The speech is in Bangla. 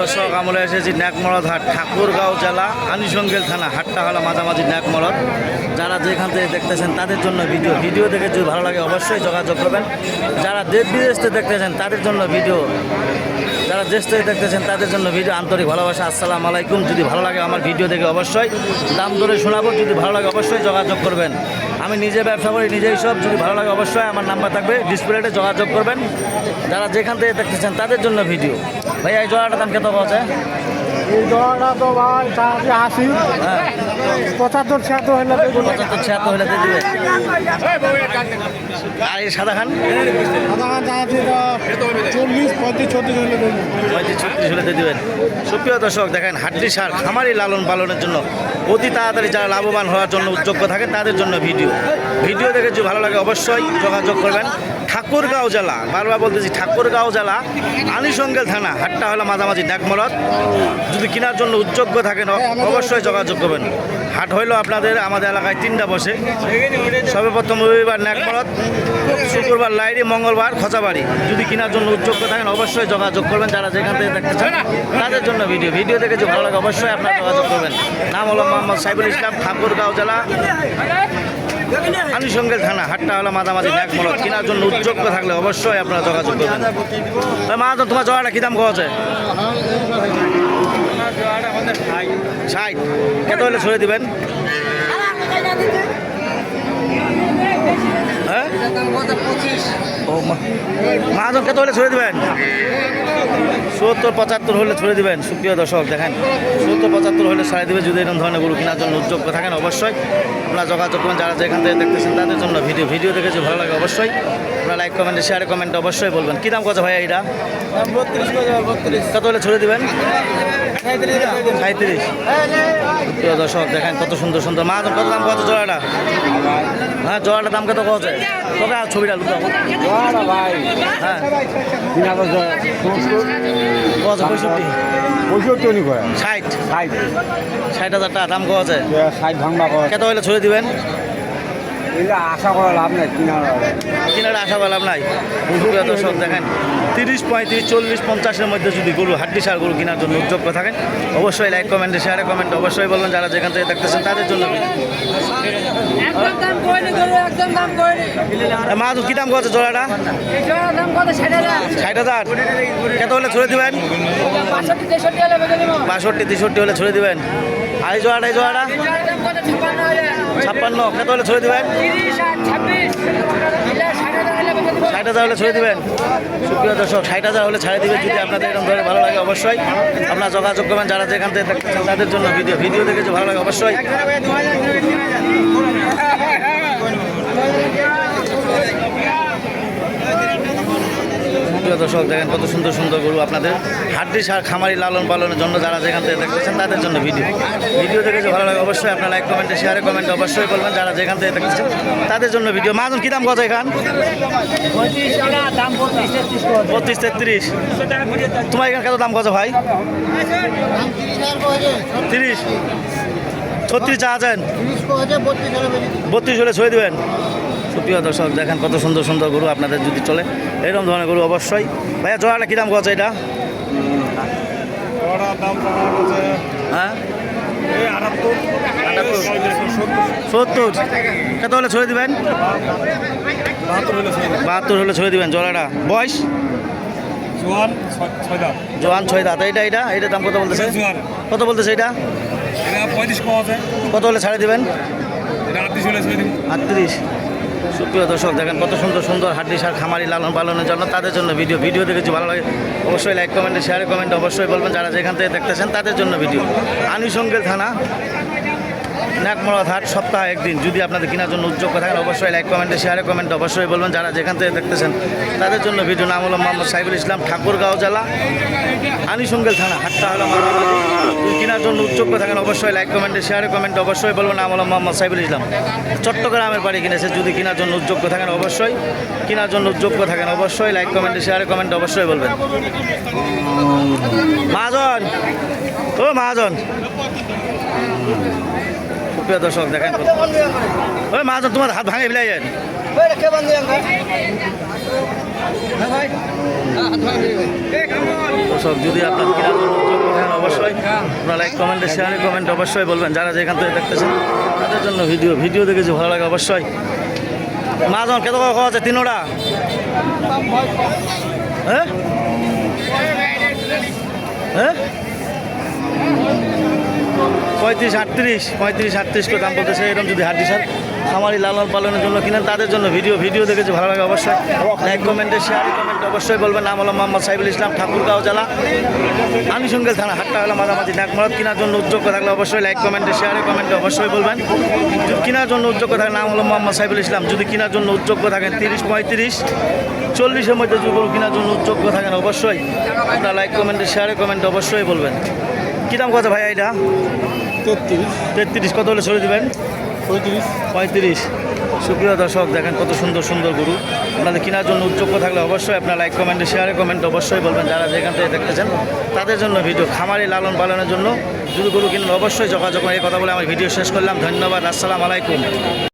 দর্শক আমরা এসেছি ন্যাকমরদ হাট, ঠাকুরগাঁও জেলা, আনিসঙ্গেল থানা হাটটা হলো মাঝামাঝি ন্যাকমরদ যারা যেখান থেকে দেখতেছেন তাদের জন্য ভিডিও। ভিডিও দেখে যদি ভালো লাগে অবশ্যই যোগাযোগ করবেন। যারা দেশ বিদেশ থেকে দেখতেছেন তাদের জন্য ভিডিও। যারা দেশ থেকে দেখতেছেন তাদের জন্য ভিডিও। আন্তরিক ভালোবাসা, আসসালামু আলাইকুম। যদি ভালো লাগে আমার ভিডিও দেখে অবশ্যই দাম ধরে শোনাবো। যদি ভালো লাগে অবশ্যই যোগাযোগ করবেন। আমি নিজে ব্যবসা করি নিজেই সব, যদি ভালো লাগে অবশ্যই আমার নাম্বার থাকবে, ডিসপ্লেতে যোগাযোগ করবেন। যারা যেখান থেকে দেখতেছেন, তাদের জন্য ভিডিও। ভাই এই জোড়াটার দাম কত পাওয়া যায় এই তো ভাই হ্যাঁ। পঁচাত্তর ছিয়াত্তর হলে পঁচাত্তর ছিয়াত্তর হলে দিবে। আর এই সাদা খান? আধার চার্জে চল্লিশ পঁয়ত্রিশ ছত্রিশ হলে পঁয়ত্রিশ ছত্রিশ হলে দিয়ে সুপ্রিয় দর্শক দেখেন হাড্ডি সার খামারি লালন পালনের জন্য অতি তাড়াতাড়ি যারা লাভবান হওয়ার জন্য উদ্যোগ্য থাকেন তাদের জন্য ভিডিও। ভিডিও দেখে যদি ভালো লাগে অবশ্যই যোগাযোগ করবেন। ঠাকুরগাঁও জেলা, বারবার বলতেছি ঠাকুরগাঁও জেলা, আনিসঙ্গেল থানা, হাটটা হলো মাঝামাঝি ডাকমরদ যদি কেনার জন্য উদ্যোগ্য থাকেন অবশ্যই যোগাযোগ করবেন। হাট হইল আপনাদের, আমাদের এলাকায় তিনটা বসে। সর্বপ্রথম রবিবার ন্যাকমরদ শুক্রবার লাইরি মঙ্গলবার খচাবাড়ি। যদি কেনার জন্য উদ্যোগ্য থাকেন, অবশ্যই যোগাযোগ করবেন। যারা যেখান থেকে দেখতে চান তাদের জন্য ভিডিও। ভিডিও দেখে ভালো লাগে, অবশ্যই আপনারা যোগাযোগ করবেন। নাম হলো মোহাম্মদ সাইবুল ইসলাম, ঠাকুরগাঁও জেলা। আনিসঙ্গেল থানা হাটটা হলো মাঝামাঝি ন্যাকমরদ কেনার জন্য উদ্যোগ্য থাকলে অবশ্যই আপনারা যোগাযোগ করবেন। মা, তো তোমার জড়াটা কী দাম কছে ষাট। কত হলে ছড়ে দিবেন? হ্যাঁ? ও কত হলে ছড়ে দিবেন? সত্তর, পঁচাত্তর হলে ছড়ে দিবেন। সুপ্রিয় দর্শক, দেখেন, সত্তর, পঁচাত্তর হলে ছাড়ে দেবে যদি এরকম ধরনের গরু কেনার জন্য উদ্যোগ্য থাকেন, অবশ্যই আপনারা যোগাযোগ করবেন যারা যেখান থেকে দেখতেছেন তাদের জন্য ভিডিও ভিডিও দেখে ভালো লাগে অবশ্যই আপনারা লাইক কমেন্টে শেয়ারে কমেন্টে অবশ্যই বলবেন। কী দাম কত ভাইয়া এটা? কত হলে ছড়ে দেবেন? সাঁত্রিশ দর্শক, দেখেন কত সুন্দর সুন্দর। মা কত দাম কত জোড়াটা? হ্যাঁ জোড়াটার দাম কত কত তবে আর ছবিটা লুকাও ভাই। হ্যাঁ। তিন হাজার কত পঁয়ষট্টি? পঁয়ষট্টি উনি করে ষাট। ষাট। ষাট হাজার টাকা দাম কত আছে? ষাট ভাঙবা করে কত হলে ছড়ে দিবেন? আশা করা লাভ নাই হাজার কিনারে আশা লাভ নাই। দর্শক দেখেন তিরিশ পঁয়ত্রিশ চল্লিশ পঞ্চাশের মধ্যে যদি গরু হাড্ডি সার গরু কেনার জন্য উদ্যোগ্য থাকেন অবশ্যই লাইক কমেন্টে শেয়ারে কমেন্ট অবশ্যই বলবেন যারা যেখান থেকে দেখতেছেন তাদের জন্য। একদম দাম কইনি গরু একদম দাম কইনি মা কী দাম কত জোড়াটা? ষাট হাজার। কত হলে ছড়ে দিবেন? বাষট্টি তেষট্টি হলে ছড়ে দিবেন। আর এই জোড়াটা এই জোড়াটা? ছাপ্পান্ন কত হলে ছড়ে দিবেন তিরিশ আর ছাব্বিশ এলে ষাট হাজার হলে ছেড়ে দিবেন। সুপ্রিয় দর্শক, ষাট হাজার হলে ছেড়ে দিবেন। যদি আপনাদের এরকম ধরে ভালো লাগে, অবশ্যই আপনারা যোগাযোগ করবেন। যারা যেখান থেকে তাদের জন্য ভিডিও ভিডিও দেখে ভালো লাগে, অবশ্যই প্রিয় দর্শক দেখেন কত সুন্দর সুন্দর গরু আপনাদের। হাড্ডি সার খামারি লালন পালনের জন্য যারা যেখান থেকে দেখতেছেন তাদের জন্য ভিডিও। ভিডিও দেখে যে ভালো লাগে অবশ্যই আপনার লাইক কমেন্টে শেয়ারে কমেন্টে অবশ্যই বলবেন যারা যেখান থেকে দেখতেছেন তাদের জন্য ভিডিও। মাজন কী দাম কত এখান বত্রিশ তেত্রিশ। তোমার এখানে কত দাম কত ভাই? তিরিশ। ছত্রিশ চা আছেন বত্রিশ হলে ছয় দেবেন। সুপ্রিয় দর্শক দেখেন কত সুন্দর সুন্দর গরু আপনাদের যদি চলে এরকম ধরনের গরু অবশ্যই। ভাইয়া জোড়াটা কী দাম কত এটা? হ্যাঁ? সত্তর। কত হলে ছড়ে দিবেন? বাহাত্তর হলে ছড়ে দিবেন। জোড়াটা। বয়স? জোয়ান ছয় দাঁত। এটা এটা এটার দাম কত বলতেছে? কত বলতেছে এটা? পঁয়ত্রিশ কত হলে ছাড়ে দিবেন? এটা আটত্রিশ। সুপ্রিয় দর্শক, দেখেন কত সুন্দর সুন্দর হাড্ডি সার খামারি লালন পালনের জন্য তাদের জন্য ভিডিও ভিডিও দেখেছি, ভালো লাগে। অবশ্যই লাইক কমেন্টে শেয়ার কমেন্ট অবশ্যই বলবেন। যারা যেখান থেকে দেখতেছেন, তাদের জন্য ভিডিও আনুষঙ্গের থানা। নাকমরদ হাট, সপ্তাহে একদিন। যদি আপনাদের কেনার জন্য উদ্যোগ থাকেন, অবশ্যই লাইক কমেন্টে শেয়ারে কমেন্ট অবশ্যই বলবেন। যারা যেখান থেকে দেখতেছেন, তাদের জন্য ভিডিও নাম হলো মোহাম্মদ সাইবুল ইসলাম, ঠাকুরগাঁও জেলা, আনিসঙ্গেল থানা, হাটটা হলো কেনার জন্য উদ্যোগ থাকেন, অবশ্যই লাইক কমেন্টে শেয়ারে কমেন্ট অবশ্যই বলবেন। নাম হলো মোহাম্মদ সাইবুল ইসলাম। চট্টগ্রামের বাড়ি কিনেছে, যদি কেনার জন্য উদ্যোগ থাকেন, অবশ্যই কেনার জন্য উদ্যোগ থাকেন, অবশ্যই লাইক কমেন্টে শেয়ারে কমেন্ট অবশ্যই বলবেন। মহাজন, ও মহাজন। প্রিয় দর্শক দেখেন ওই মহাজন তোমার হাত ভাঙে ফেলাই দর্শক যদি আপনার কেনার জন্য অবশ্যই আপনারা লাইক কমেন্টে শেয়ারে কমেন্ট অবশ্যই বলবেন। যারা যেখান থেকে দেখতেছেন তাদের জন্য ভিডিও ভিডিও দেখে যে ভালো লাগে অবশ্যই। মাজন কত টাকা খাওয়া আছে? তিনোটা হ্যাঁ? হ্যাঁ? পঁয়ত্রিশ, আটত্রিশ পঁয়ত্রিশ, আটত্রিশ করে দাম বলতেছে, এরকম যদি হাড্ডি সার খামারি লালন পালনের জন্য কিনেন, তাদের জন্য ভিডিও ভিডিও দেখেছে, ভালো লাগে অবশ্যই। লাইক কমেন্টে শেয়ার কমেন্ট অবশ্যই বলবেন। নাম হলো মোহাম্মদ সাইবুল ইসলাম, ঠাকুরগাঁও জেলা আনিসঙ্গেল থানা, হাটটা হলো মাঝামাঝি নাকমরত কেনার জন্য উদ্যোগ থাকলে অবশ্যই লাইক কমেন্টে শেয়ারে কমেন্টে অবশ্যই বলবেন। কেনার জন্য উদ্যোগ থাকেন নাম হলো মোহাম্মদ সাইবুল ইসলাম। যদি কেনার জন্য উদ্যোগ থাকেন, তিরিশ, পঁয়ত্রিশ, চল্লিশের মধ্যে যদি কোনো কেনার জন্য উদ্যোগ থাকেন, অবশ্যই আপনার লাইক কমেন্টে শেয়ারে কমেন্টে অবশ্যই বলবেন। কী দাম কত ভাই এটা? তেত্রিশ। তেত্রিশ কত হলে ছেড়ে দেবেন? পঁয়ত্রিশ। পঁয়ত্রিশ। সুপ্রিয় দর্শক দেখেন কত সুন্দর সুন্দর গরু। আপনাদের কেনার জন্য উদ্যোগ থাকলে অবশ্যই আপনার লাইক কমেন্টে শেয়ারে কমেন্ট অবশ্যই বলবেন। যারা যেখান থেকে দেখতেছেন তাদের জন্য ভিডিও খামারি লালন পালনের জন্য যদি গরু কিনেন অবশ্যই যোগাযোগ এই কথা বলে আমার ভিডিও শেষ করলাম। ধন্যবাদ আসসালামু আলাইকুম।